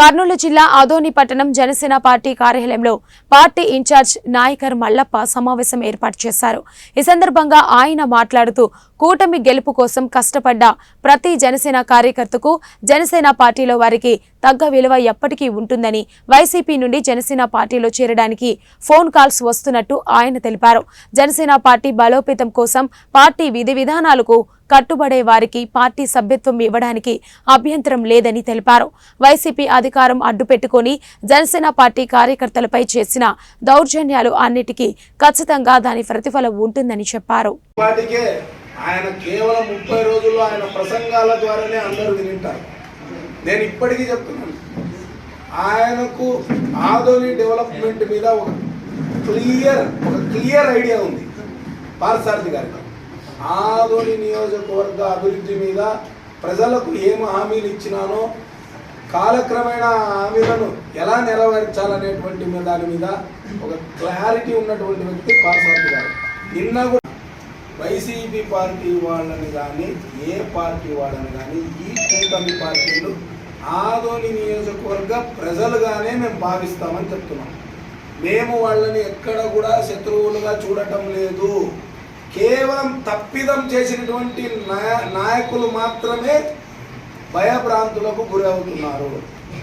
కర్నూలు జిల్లా ఆదోని పట్టణం జనసేన పార్టీ కార్యాలయంలో పార్టీ ఇన్ఛార్జ్ నాయకర్ మల్లప్ప సమావేశం ఏర్పాటు చేశారు. ఈ సందర్భంగా ఆయన మాట్లాడుతూ కూటమి గెలుపు కోసం కష్టపడ్డ ప్రతి జనసేన కార్యకర్తకు జనసేన పార్టీలో వారికి తగ్గ విలువ ఎప్పటికీ ఉంటుందని వైసీపీ నుండి జనసేన పార్టీలో చేరడానికి ఫోన్ కాల్స్ వస్తున్నట్టు ఆయన తెలిపారు. జనసేన పార్టీ బలోపేతం కోసం పార్టీ విధి విధానాలకు కట్టుబడే వారికి పార్టీ సభ్యత్వం ఇవ్వడానికి అభ్యంతరం లేదని తెలిపారు. వైసీపీ అధికారం అడ్డుపెట్టుకుని జనసేన పార్టీ కార్యకర్తలపై చేసిన దౌర్జన్యాలు అన్నిటికీ ఖచ్చితంగా దాని ప్రతిఫలం ఉంటుందని చెప్పారు. ఆయన కేవలం ముప్పై రోజుల్లో ఆయన ప్రసంగాల ద్వారానే అందరూ వినింటారు. నేను ఇప్పటికీ చెప్తున్నాను. ఆయనకు ఆధోని డెవలప్మెంట్ మీద ఒక క్లియర్ ఒక క్లియర్ ఐడియా ఉంది. పార్సారథి గారికి ఆదోని నియోజకవర్గ అభివృద్ధి మీద ప్రజలకు ఏం హామీలు ఇచ్చినానో కాలక్రమేణా హామీలను ఎలా నెరవేర్చాలనేటువంటి దాని మీద ఒక క్లారిటీ ఉన్నటువంటి వ్యక్తి పార్సారథి గారు. నిన్న కూడా వైసీపీ పార్టీ వాళ్ళని కానీ ఏ పార్టీ వాళ్ళని కానీ ఈ కూటమి పార్టీలు ఆదోని నియోజకవర్గ ప్రజలుగానే మేము భావిస్తామని చెప్తున్నాం. మేము వాళ్ళని ఎక్కడ కూడా శత్రువులుగా చూడటం లేదు. కేవలం తప్పిదం చేసినటువంటి నాయ నాయకులు మాత్రమే భయభ్రాంతులకు గురవుతున్నారు.